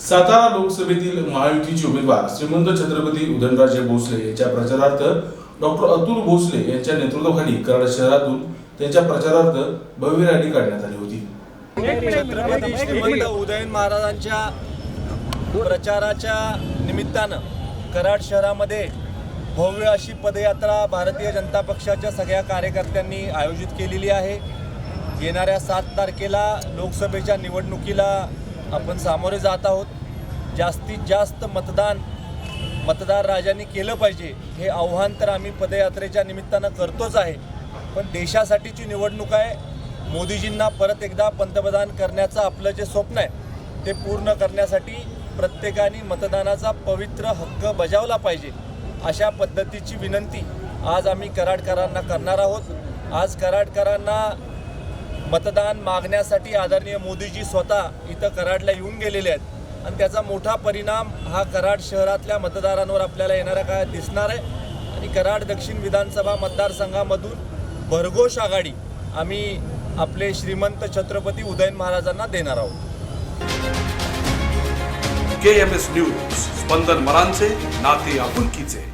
सातारा लोकसभेतील महायुतीचे उमेदवार श्रीमंत छत्रपती उदयनराजे भोसले यांच्या प्रचारार्थ डॉक्टर अतुल भोसले यांच्या नेतृत्वाखाली कराड शहरातून त्यांच्या प्रचारार्थ भव्य रॅली काढण्यात आली होती. छत्रपती श्रीमंत उदयन महाराजांच्या प्रचाराच्या निमित्तानं कराड शहरामध्ये भव्य अशी पदयात्रा भारतीय जनता पक्षाच्या सगळ्या कार्यकर्त्यांनी आयोजित केलेली आहे. येणाऱ्या सात तारखेला लोकसभेच्या निवडणुकीला आपण सामोरे जात आहोत. जास्तीत जास्त मतदान मतदार राजांनी केलं पाहिजे. हे आव्हान तर आम्ही पदयात्रेच्या निमित्तानं करतोच आहे. पण देशासाठीची निवडणूक आहे. मोदीजींना परत एकदा पंतप्रधान करण्याचं आपलं जे स्वप्न आहे ते पूर्ण करण्यासाठी प्रत्येकाने मतदानाचा पवित्र हक्क बजावला पाहिजे. अशा पद्धतीची विनंती आज आम्ही कराडकरांना करणार आहोत. आज कराडकरांना मतदान मागण्यासाठी आदरणीय मोदीजी स्वतः इथं कराडला येऊन गेलेले आहेत. आणि त्याचा मोठा परिणाम हा कराड शहरातल्या मतदारांवर आपल्याला येणाऱ्या काळात दिसणार आहे. आणि कराड दक्षिण विधानसभा मतदारसंघामधून भरघोष आघाडी आम्ही आपले श्रीमंत छत्रपती उदयन महाराजांना देणार आहोत. के एम एस न्यूज स्पंदन मरांचे नाते आपुलकीचे.